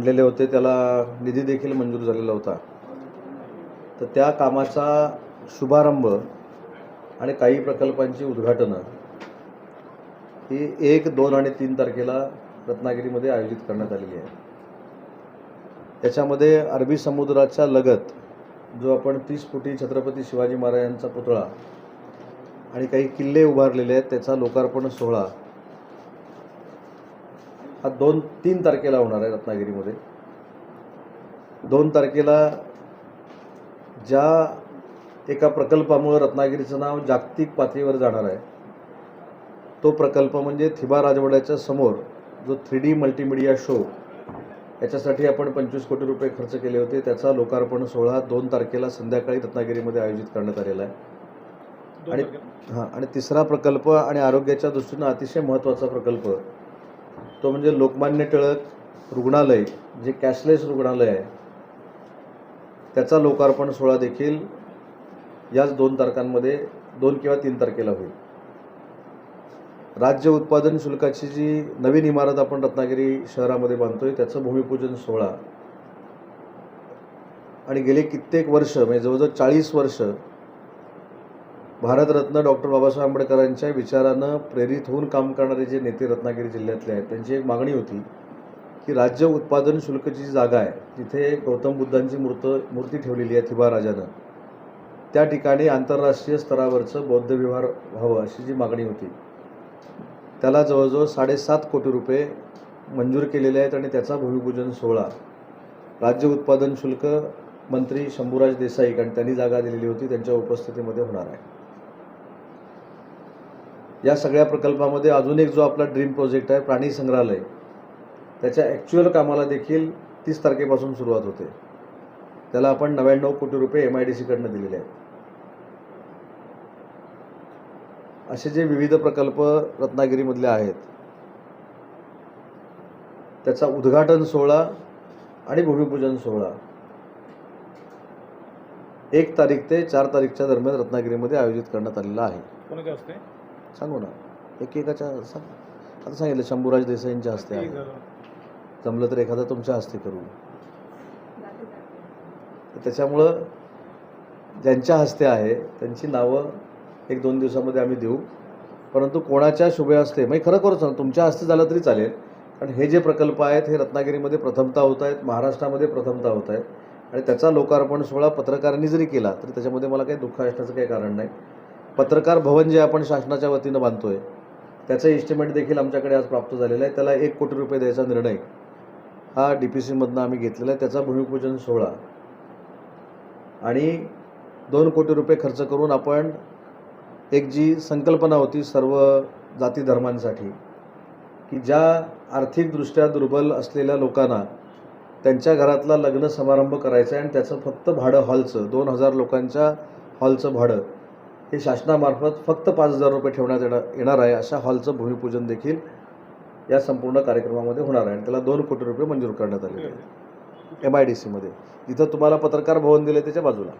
आणलेले होते त्याला निधी देखील मंजूर झालेला होता. तर त्या कामाचा शुभारंभ आणि काही प्रकल्पांची उद्घाटनं ही एक दोन आणि तीन तारखेला रत्नागिरीमध्ये आयोजित करण्यात आलेली आहे. त्याच्यामध्ये अरबी समुद्राच्या लगत जो आपण तीस फुटी छत्रपती शिवाजी महाराजांचा पुतळा आणि काही किल्ले उभारलेले आहेत त्याचा लोकार्पण सोहळा हा दोन तीन तारखेला होणार आहे रत्नागिरीमध्ये. दोन तारखेला ज्या एका प्रकल्पामुळं रत्नागिरीचं नाव जागतिक पातळीवर जाणार आहे तो प्रकल्प म्हणजे थिबा राजवाड्याच्या समोर जो थ्री डी मल्टीमीडिया शो याच्यासाठी आपण पंचवीस कोटी रुपये खर्च केले होते त्याचा लोकार्पण सोहळा दोन तारखेला संध्याकाळी रत्नागिरीमध्ये आयोजित करण्यात आलेला आहे. आणि हां आणि तिसरा प्रकल्प आणि आरोग्याच्या दृष्टीनं अतिशय महत्त्वाचा प्रकल्प तो म्हणजे लोकमान्य टिळक रुग्णालय जे कॅशलेस रुग्णालय आहे त्याचा लोकार्पण सोहळा देखील याच दोन तारखांमध्ये दोन किंवा तीन तारखेला होईल. राज्य उत्पादन शुल्काची जी नवीन इमारत आपण रत्नागिरी शहरामध्ये बांधतोय त्याचं भूमिपूजन सोहळा. आणि गेले कित्येक वर्ष म्हणजे जवळजवळ चाळीस वर्ष भारतरत्न डॉक्टर बाबासाहेब आंबेडकरांच्या विचारानं प्रेरित होऊन काम करणारे जे नेते रत्नागिरी जिल्ह्यातले आहेत त्यांची एक मागणी होती की राज्य उत्पादन शुल्कची जी जागा आहे तिथे गौतम बुद्धांची मूर्त मूर्ती ठेवलेली आहे थिबा राजानं. त्या ठिकाणी आंतरराष्ट्रीय स्तरावरचं बौद्ध व्यवहार व्हावं अशी जी मागणी होती. त्याला जवळजवळ साडेसात कोटी रुपये मंजूर केलेले आहेत आणि त्याचा भूमिपूजन सोहळा. राज्य उत्पादन शुल्क मंत्री शंभूराज देसाई कारण त्यांनी जागा दिलेली होती त्यांच्या उपस्थितीमध्ये होणार आहे. या सगळ्या प्रकल्पामध्ये अजून एक जो आपला ड्रीम प्रोजेक्ट आहे प्राणी संग्रहालय त्याच्या ॲक्च्युअल कामाला देखील तीस तारखेपासून सुरुवात होते. त्याला आपण नव्याण्णव कोटी रुपये एम आय डी सीकडनं दिलेले आहेत. असे जे विविध प्रकल्प रत्नागिरीमधले आहेत त्याचा उद्घाटन सोहळा आणि भूमिपूजन सोहळा एक तारीख ते चार तारीखच्या दरम्यान रत्नागिरीमध्ये आयोजित करण्यात आलेला आहे. सांगू ना. एकेकाच्या सांग. आता सांगितलं शंभूराज देसाईंच्या हस्ते आहे. जमलं तर एखादा तुमच्या हस्ते करू. तर त्याच्यामुळं ज्यांच्या हस्ते आहे त्यांची नावं एक दोन दिवसामध्ये आम्ही देऊ. परंतु कोणाच्या शुभे हस्ते म्हणजे खरं करू सांग तुमच्या हस्ते झालं तरी चालेल. कारण हे जे प्रकल्प आहेत हे रत्नागिरीमध्ये प्रथमता होत आहेत महाराष्ट्रामध्ये प्रथमता होत आहेत. आणि त्याचा लोकार्पण सोहळा पत्रकारांनी जरी केला तरी त्याच्यामध्ये मला काही दुःख असण्याचं काही कारण नाही. पत्रकार भवन जे आपण शासनाच्या वतीनं बांधतो आहे त्याचं एस्टिमेट देखील आमच्याकडे आज प्राप्त झालेलं आहे. त्याला एक कोटी रुपये द्यायचा निर्णय हा डी पी सीमधनं आम्ही घेतलेला आहे. त्याचा भूमिपूजन सोहळा. आणि दोन कोटी रुपये खर्च करून आपण एक जी संकल्पना होती सर्व जाती धर्मांसाठी की ज्या आर्थिकदृष्ट्या दुर्बल असलेल्या लोकांना त्यांच्या घरातला लग्न समारंभ करायचा आहे आणि त्याचं फक्त भाडं हॉलचं दोन हजार लोकांच्या हॉलचं भाडं हे शासनामार्फत फक्त पाच हजार रुपये ठेवण्यात येणार येणार आहे. अशा हॉलचं भूमिपूजन देखील या संपूर्ण कार्यक्रमामध्ये होणार आहे. आणि त्याला दोन कोटी रुपये मंजूर करण्यात आलेले आहेत. एम आय डी सीमध्ये इथं तुम्हाला पत्रकार भवन दिले त्याच्या बाजूला.